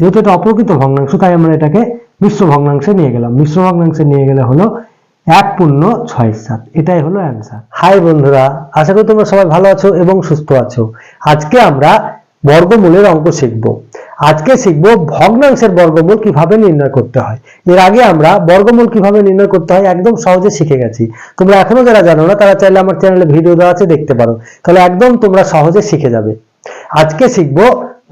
যেহেতু এটা অপ্রকৃত ভগ্নাংশ, তাই আমরা এটাকে মিশ্র ভগ্নাংশে নিয়ে গেলাম। মিশ্র ভগ্নাংশে নিয়ে গেলে হলো এক পূর্ণ ছয় সাত। এটাই হলো অ্যান্সার হাই বন্ধুরা, আশা করি তোমরা সবাই ভালো আছো এবং সুস্থ আছো। আজকে আমরা বর্গমূলের অঙ্ক শিখব। আজকে শিখব ভগ্নাংশের বর্গমূল কীভাবে নির্ণয় করতে হয়। এর আগে আমরা বর্গমূল কীভাবে নির্ণয় করতে হয় একদম সহজে শিখে গেছি। তোমরা এখনও যারা জানো না, তারা চাইলে আমার চ্যানেলে ভিডিও দেওয়া আছে, দেখতে পারো। তাহলে একদম তোমরা সহজে শিখে যাবে। আজকে শিখব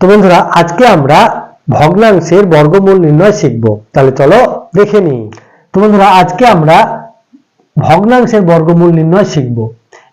তো বন্ধুরা, আজকে আমরা ভগ্নাংশের বর্গমূল নির্ণয় শিখব। তাহলে চলো দেখে নিই। তো বন্ধুরা, আজকে আমরা ভগ্নাংশের বর্গমূল নির্ণয় শিখব।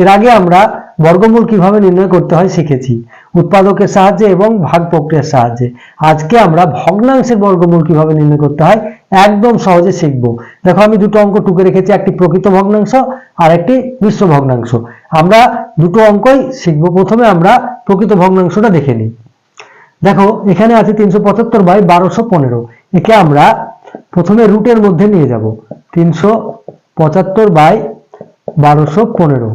এর আগে আমরা বর্গমূল কীভাবে নির্ণয় করতে হয় শিখেছি। উৎপাদকের সাহায্যে এবং ভাগ প্রক্রিয়ার সাহায্যে। আজকে আমরা ভগ্নাংশের বর্গমূল কীভাবে নির্ণয় করতে হয় একদম সহজে শিখব। দেখো, আমি দুটো অঙ্ক টুকে রেখেছি, একটি প্রকৃত ভগ্নাংশ আর একটি মিশ্র ভগ্নাংশ। আমরা দুটো অঙ্কই শিখব। প্রথমে আমরা প্রকৃত ভগ্নাংশটা দেখে নিই। দেখো, এখানে আছে তিনশো পঁচাত্তর বাই বারোশো পনেরো। একে আমরা প্রথমে রুটের মধ্যে নিয়ে যাব। তিনশো পঁচাত্তর বাই বারোশো পনেরো।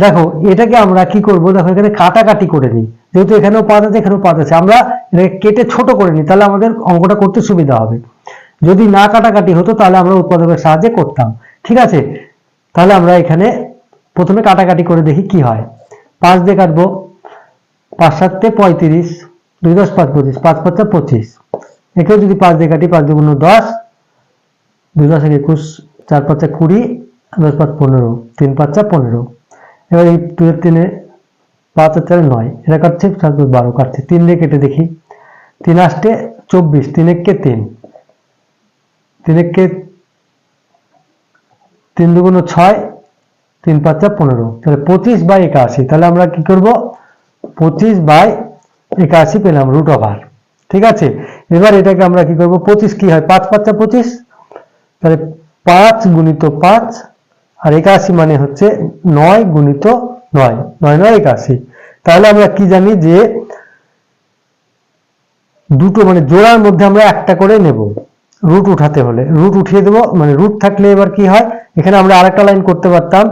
দেখো, এটাকে আমরা কি করব? দেখো, এখানে কাটাকাটি করে নিই। যেহেতু এখানেও পাঁচ আছে, এখানেও পাঁচ আছে। আমরা কেটে ছোট করে নিই, তাহলে আমাদের অঙ্কটা করতে সুবিধা হবে। যদি না কাটাকাটি হতো, তাহলে আমরা উৎপাদকের সাহায্যে করতাম। ঠিক আছে? তাহলে আমরা এখানে প্রথমে কাটাকাটি করে দেখি কি হয়। পাঁচ দিয়ে কাটবো। পাঁচ সাতে পঁয়ত্রিশ। দুই দশ পাঁচ পঁচিশ, পাঁচ পাঁচটা পঁচিশ। একেও যদি পাঁচ দিয়ে কাটি, পাঁচ দুগুণ দশ, দুই দশ এক একুশ, চার পাঁচটা কুড়ি, দশ পাঁচ পনেরো, তিন পাঁচটা পনেরো। এবার এই দুয়ের তিনে পাঁচ আর চারে নয়, এটা কাটছে চার দুই বারো, কাটছে। তিন দিয়ে কেটে দেখি। তিন আসতে চব্বিশ, তিন এককে তিন। তিন এককে তিন দুগুণ ছয়, তিন পাঁচটা পনেরো। তাহলে পঁচিশ বাই একাশি, তাহলে আমরা কি করব? পঁচিশ বাই একাশি পেলাম রুট ওভার ঠিক আছে? এবার এটাকে আমরা কি করব? পঁচিশ কি হয়? পাঁচ পাঁচটা পঁচিশ? তাহলে পাঁচ গুণিত পাঁচ, আর একাশি মানে হচ্ছে নয় গুণিত নয় নয় নয় একাশি। তাহলে আমরা কি জানি যে দুটো মানে জোড়ার মধ্যে আমরা একটা করে নেব। রুট উঠাতে হলে রুট উঠিয়ে দেবো মানে রুট থাকলে এবার কি হয়? এখানে আমরা আরেকটা লাইন করতে পারতাম।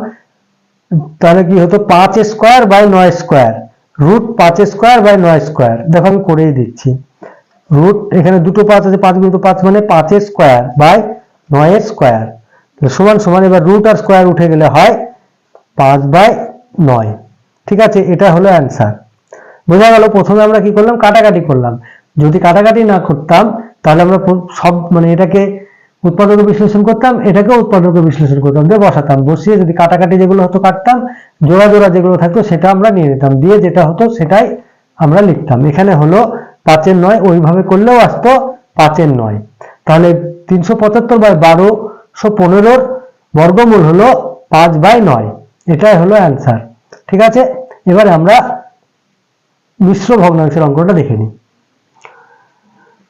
তাহলে কি হতো? পাঁচ স্কোয়ার বাই নয় স্কোয়ার রুট পাঁচ স্কোয়ার বাই নয় স্কোয়ার দেখো আমি করেই দিচ্ছি। রুট এখানে দুটো পাঁচ আছে, পাঁচ গুণিত পাঁচ মানে পাঁচ স্কোয়ার বাই নয় স্কোয়ার সমান সমান এবার রুট আর স্কোয়ার উঠে গেলে হয় পাঁচ বাই নয়। ঠিক আছে, এটা হলো অ্যান্সার বোঝা গেল, প্রথমে আমরা কি করলাম? কাটাকাটি করলাম। যদি কাটাকাটি না করতাম, তাহলে আমরা সব মানে এটাকে উৎপাদকে বিশ্লেষণ করতাম এটাকে উৎপাদকে বিশ্লেষণ করতাম, দিয়ে বসাতাম, বসিয়ে যদি কাটাকাটি যেগুলো হতো কাটতাম, জোড়া জোড়া যেগুলো থাকতো সেটা আমরা নিয়ে নিতাম, দিয়ে যেটা হতো সেটাই আমরা লিখতাম। এখানে হলো পাঁচের নয়, ওইভাবে করলেও আসতো পাঁচের নয়। তাহলে তিনশো পঁচাত্তর বাই বারোশো পনেরোর বর্গমূল হলো পাঁচ বাই নয়। এটাই হলো অ্যান্সার ঠিক আছে? এবারে আমরা মিশ্র ভগ্নাংশের অঙ্কটা দেখে নিই।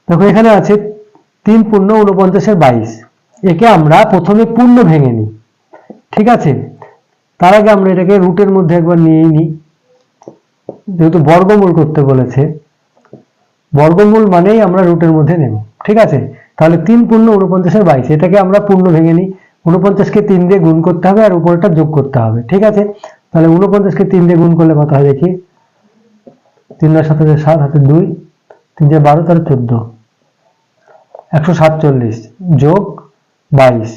দেখো, এখানে আছে তিন পূর্ণ উনপঞ্চাশের বাইশ। একে আমরা প্রথমে পূর্ণ ভেঙে নিই। ঠিক আছে? তার আগে আমরা এটাকে রুটের মধ্যে একবার নিয়েই নিই। যেহেতু বর্গমূল করতে বলেছে, বর্গমূল মানেই আমরা রুটের মধ্যে নেব। ঠিক আছে? তাহলে তিন পূর্ণ উনপঞ্চাশের বাইশ, এটাকে আমরা পূর্ণ ভেঙে নিই। উনপঞ্চাশকে তিন দিয়ে গুণ করতে হবে আর উপরটা যোগ করতে হবে। ঠিক আছে? তাহলে উনপঞ্চাশকে তিন দিয়ে গুণ করলে কত হয় দেখি? তিন নয় সাত হাজার সাত, হাতে দুই। তিন চার বারো, তাহলে চোদ্দ। একশো সাতচল্লিশ যোগ বাইশ।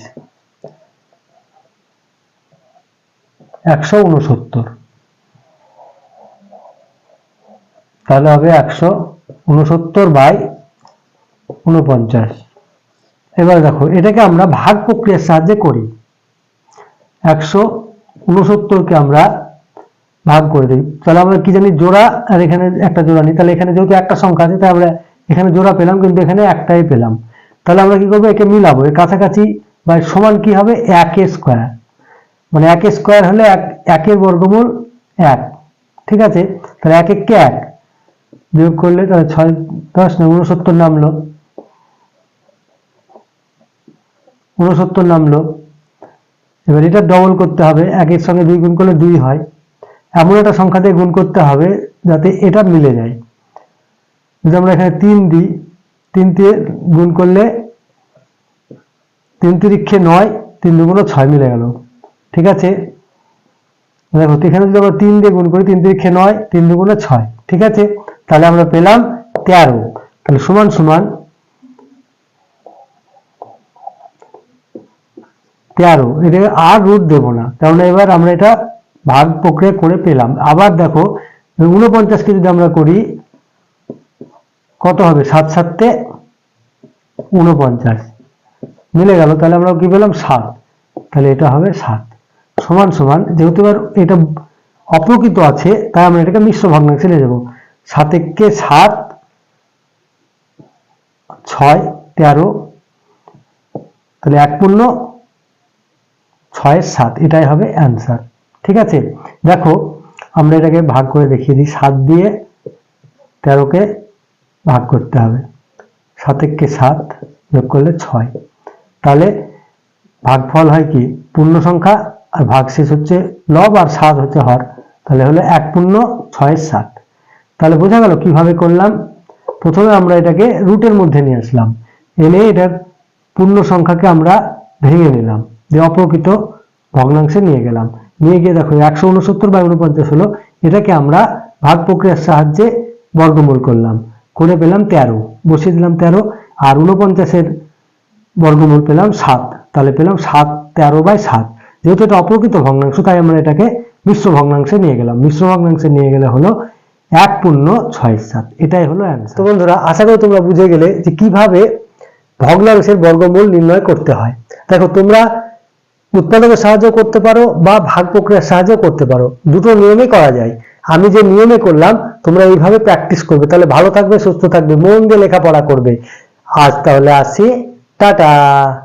একশো উনসত্তর। তাহলে হবে একশো উনসত্তর বাই উনপঞ্চাশ। এবার দেখো, এটাকে আমরা ভাগ প্রক্রিয়ার সাহায্যে করি। একশো উনসত্তরকে আমরা ভাগ করে দিই। তাহলে আমরা কি জানি, জোড়া আর এখানে একটা জোড়া নিই। তাহলে এখানে যেহেতু একটা সংখ্যা আছে তাই আমরা এখানে জোড়া পেলাম, কিন্তু এখানে একটাই পেলাম। তাহলে আমরা কি করব? একে মিলাবো। এর কাছাকাছি বা সমান কি হবে? এক স্কোয়ার। মানে এক স্কোয়ার হলে এক একের বর্গমূল এক। ঠিক আছে? তাহলে এক এককে এক? বিয়োগ করলে তাহলে ছয়, দশ না উনসত্তর নামলো। উনসত্তর নামলো। এবার এটা ডবল করতে হবে। একের সঙ্গে দুই গুণ করলে দুই হয়। এমন একটা সংখ্যা দিয়ে গুণ করতে হবে যাতে এটা মিলে যায়। যদি আমরা এখানে তিন দিই, তিন গুণ করলে তিন তিরিক্ষে নয়, তিন দুগুণ ছয় মিলে গেল। ঠিক আছে? দেখো, এখানে যদি আমরা তিন দিয়ে গুণ করি, তিন তিরিক্ষে নয়, তিন দুগুণে ছয়। ঠিক আছে? তাহলে আমরা পেলাম তেরো। তাহলে সমান সমান তেরো। এটাকে আর রুট দেবো না কারণ এবার আমরা এটা ভাগ প্রক্রিয়া করে পেলাম। আবার দেখো উনপঞ্চাশকে যদি আমরা করি কত হবে? সাত সাততে উনপঞ্চাশ। মিলে গেল, তাহলে আমরা কি পেলাম? সাত। তাহলে এটা হবে সাত। সমান সমান, যেহেতু এবার এটা অপ্রকৃত আছে, তাই আমরা এটাকে মিশ্র ভগ্নাংশে নিয়ে যাব। সাতেককে সাত? ছয়, তেরো। তাহলে এক পূর্ণ ছয়ের সাত। এটাই হবে অ্যান্সার। ঠিক আছে? দেখো, আমরা এটাকে ভাগ করে দেখিয়ে দিই। সাত দিয়ে তেরোকে ভাগ করতে হবে। সাতেককে সাত যোগ করলে ছয়। তাহলে ভাগফল হয় কি? পূর্ণ সংখ্যা আর ভাগশেষ হচ্ছে লব আর সাত হচ্ছে হর। তাহলে হলো এক পূর্ণ ছয়ের সাত। তাহলে বোঝা গেল কীভাবে করলাম? প্রথমে আমরা এটাকে রুটের মধ্যে নিয়ে আসলাম। এনে এটার পূর্ণ সংখ্যাকে আমরা ভেঙে নিলাম। যে অপ্রকৃত ভগ্নাংশে নিয়ে গেলাম। নিয়ে গিয়ে দেখো, একশো উনসত্তর বাই উনপঞ্চাশ হলো এটাকে আমরা ভাগ প্রক্রিয়ার সাহায্যে বর্গমূল করলাম। করে পেলাম তেরো, বসিয়ে দিলাম তেরো, আর উনপঞ্চাশের বর্গমূল পেলাম সাত, তাহলে পেলাম সাত, তেরো বাই সাত। যেহেতু এটা অপ্রকৃত ভগ্নাংশ, তাই আমরা এটাকে মিশ্র ভগ্নাংশে নিয়ে গেলাম। মিশ্র ভগ্নাংশে নিয়ে গেলে হলো এক পূর্ণ ছয় সাত, এটাই হলো অ্যান্সার তো বন্ধুরা, আশা করি তোমরা বুঝে গেলে যে কীভাবে ভগ্নাংশের বর্গমূল নির্ণয় করতে হয়। দেখো, তোমরা উৎপাদকের সাহায্য করতে পারো বা ভাগ প্রক্রিয়ার সাহায্য করতে পারো। দুটো নিয়মে করা যায়। আমি যে নিয়মে করলাম, তোমরা এইভাবে প্র্যাকটিস করবে। তাহলে ভালো থাকবে, সুস্থ থাকবে, মন দিয়ে লেখাপড়া করবে। আজ তাহলে আসি। টাটা!